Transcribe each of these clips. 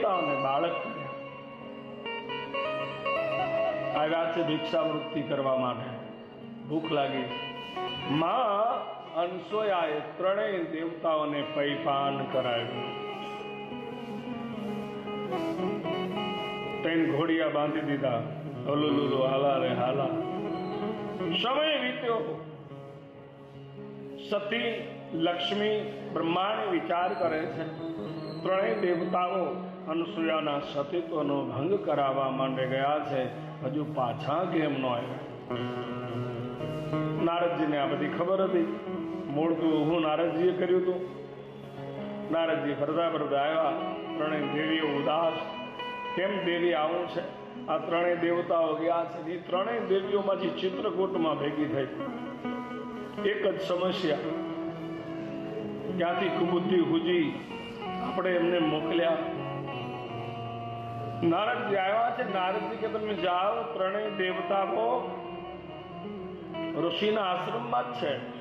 દેવતાઓને બાળક આવ્યા છે ભિક્ષાવૃત્તિ કરવા માટે. ભૂખ લાગી. માં અનસોયાએ ત્રણેય દેવતાઓને પૈપાન કરાવ્યું. ત્રણ ઘોડિયા બાંધી દીધા. હલુલુલુ હાલા રે, હાલા. સમય વીત્યો. સતી, લક્ષ્મી બ્રહ્માંડ વિચાર કરે છે. ત્રણેય દેવતાઓ અનસૂયાના સતીત્વનો ભંગ કરાવવા માંડે ગયા છે. હજુ પાછા કેમ ન આવ્યા? નારદજીને આ બધી ખબર હતી. મૂળ તો હું નારદજીએ કર્યું હતું. નારદજી ફરતા ફરતા આવ્યા. ત્રણેય દેવીઓ ઉદાસ. કેમ દેવી આવું છે? આ ત્રણેય દેવતાઓ ગયા છે. એ ત્રણેય દેવીઓમાંથી ચિત્રકૂટમાં ભેગી થઈ. એક જ સમસ્યા. ક્યાંથી કુબુદ્ધિ હુજી? આપણે એમને મોકલ્યા. નારદજી આવ્યા છે. નારદજી કે તમે જાઓ, ત્રણેય દેવતાઓ ઋષિના આશ્રમમાં જ છે.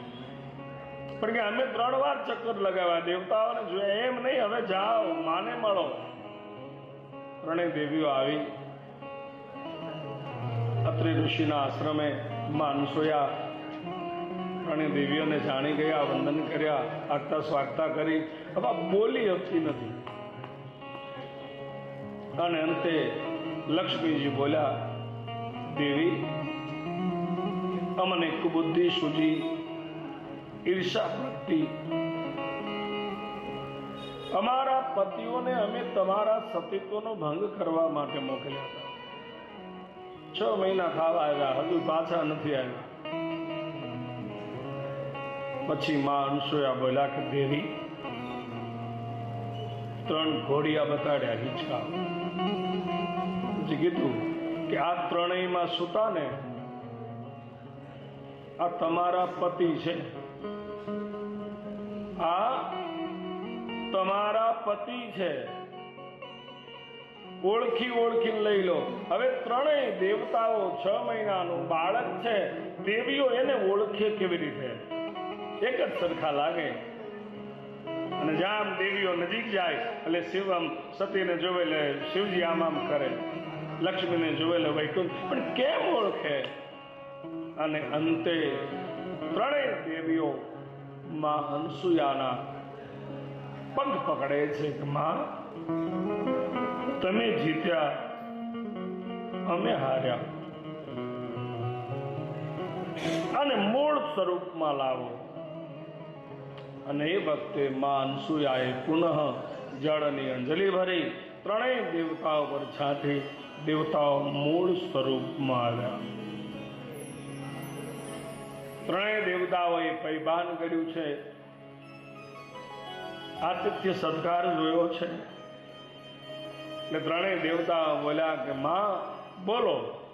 પણ કે અમે ત્રણ વાર ચક્કર લગાવ્યા દેવતાઓને જોયા. એમ નહીં, હવે જાઓ, માને મળો. ત્રણેય દેવીઓ આવી. અત્રે ઋષિના આશ્રમે માનસોયા ત્રણેય દેવીઓને જાણી ગયા, વંદન કર્યા આગતા સ્વાગતા કરી. હવે બોલી હતી નથી. અને અંતે લક્ષ્મીજી બોલ્યા, દેવી, અમને કુબુદ્ધિ સૂજી ઈર્ષા પ્રગતિ અમારા પતિઓને અમે તમારા સતીત્વનો ભંગ કરવા માટે મોકલ્યા હતા. છ મહિના ખાવા આવ્યા, હજુ પાછા નથી આવ્યા. પછી માં અનસોયા બોલ્યા કે, દેવી ત્રણ ઘોડિયા બતાડ્યા હિંચકા. પછી કીધું કે આ ત્રણેયમાં સુતા ને આ તમારા પતિ છે. આ તમારા પતિ છે. ઓળખી ઓળખીને લઈ લો. હવે ત્રણેય દેવતાઓ છ મહિનાનું બાળક છે. દેવીઓ એને ઓળખે કેવી રીતે? એક જ સરખા લાગે. અને જામ દેવીઓ નજીક જાય, એટલે શિવ આમ સતીને જોવે લે શિવજી આમ આમ કરે. લક્ષ્મીને જોવે લે વૈકુંઠ. પણ કેમ ઓળખે? અને અંતે ત્રણેય દેવીઓ માં અનસુયાના પગ પકડે છે માં, તમે જીત્યા, અમે હાર્યા. અને મૂળ સ્વરૂપમાં લાવો. અને એ વખતે માં અનસુયાએ પુનઃ જળની અંજલિ ભરી ત્રણેય દેવતાઓ પર છાંટી દેવતાઓ મૂળ સ્વરૂપમાં આવ્યા. ત્રણેય દેવતાઓએ પૈબાન કર્યું છે. આતિથ્ય સત્કાર જોયો છે. એટલે ત્રણેય દેવતા બોલ્યા કે, માં, બોલો,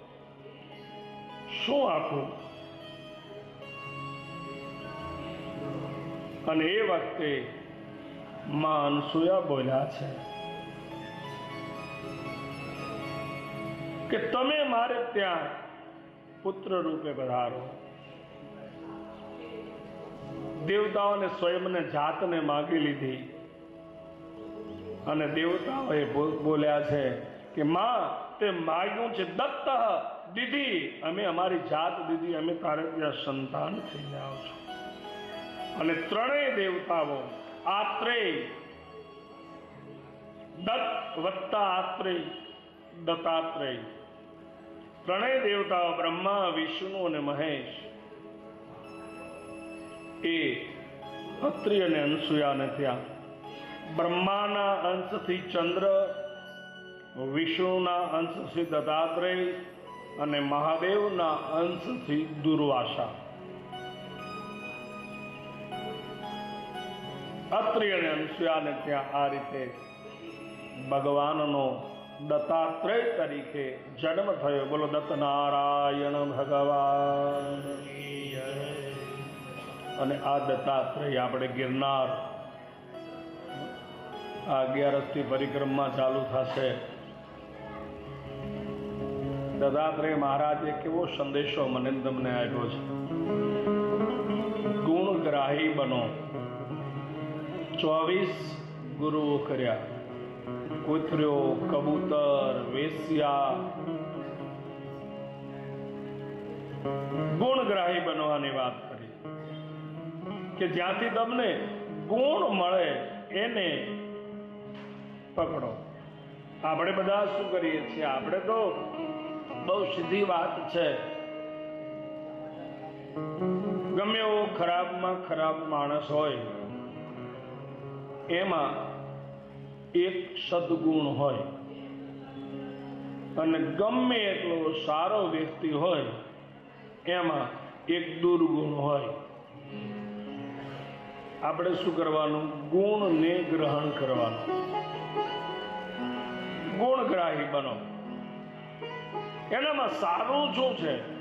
શું આપું? અને એ વખતે માં અનસુયા બોલ્યા છે કે તમે મારે ત્યાં પુત્ર રૂપે પધારો. દેવતાઓને સ્વયંને જાતને માગી લીધી. અને દેવતાઓએ બોલ્યા છે કે માં, તે માગ્યું છે, દત્ત દીધી અમે અમારી જાત દીધી અમે તારે ત્યાં સંતાન થઈ જાઓ છો. અને ત્રણેય દેવતાઓ આત્રેય. દત્ત વત્તા આત્રેય, દત્તાત્રેય. ત્રણેય દેવતાઓ બ્રહ્મા, વિષ્ણુ અને મહેશ. એ અત્રિ અને અનસુયાને ત્યાં બ્રહ્માના અંશથી ચંદ્ર, વિષ્ણુના અંશથી દત્તાત્રેય અને મહાદેવના અંશથી દુર્વાસા. અત્રિ અને અનસુયાને ત્યાં આ રીતે ભગવાનનો દત્તાત્રેય તરીકે જન્મ થયો. બોલો દત્ત નારાયણ ભગવાન. અને આ દત્તાત્રેય આપણે ગિરનાર આ અગિયારસથી પરિક્રમા ચાલુ થશે. દત્તાત્રેય મહારાજે કેવો સંદેશો મને તમને આપ્યો છે. ગુણગ્રાહી બનો. ચોવીસ ગુરુઓ કર્યા. કૂતર્યો, કબૂતર વેસ્યા ગુણગ્રાહી બનવાની વાત કરી. કે જ્યાંથી તમને ગુણ મળે, એને પકડો. આપણે બધા શું કરીએ છીએ? આપણે તો બહુ સીધી વાત છે. ગમે એવો ખરાબમાં ખરાબ માણસ હોય એમાં એક સદગુણ હોય અને ગમે એટલો સારો વ્યક્તિ હોય, એમાં એક દુર્ગુણ હોય. આપણે શું કરવાનું? ગુણને ગ્રહણ કરવાનું. ગુણગ્રાહી બનો. એનામાં સારું શું છે?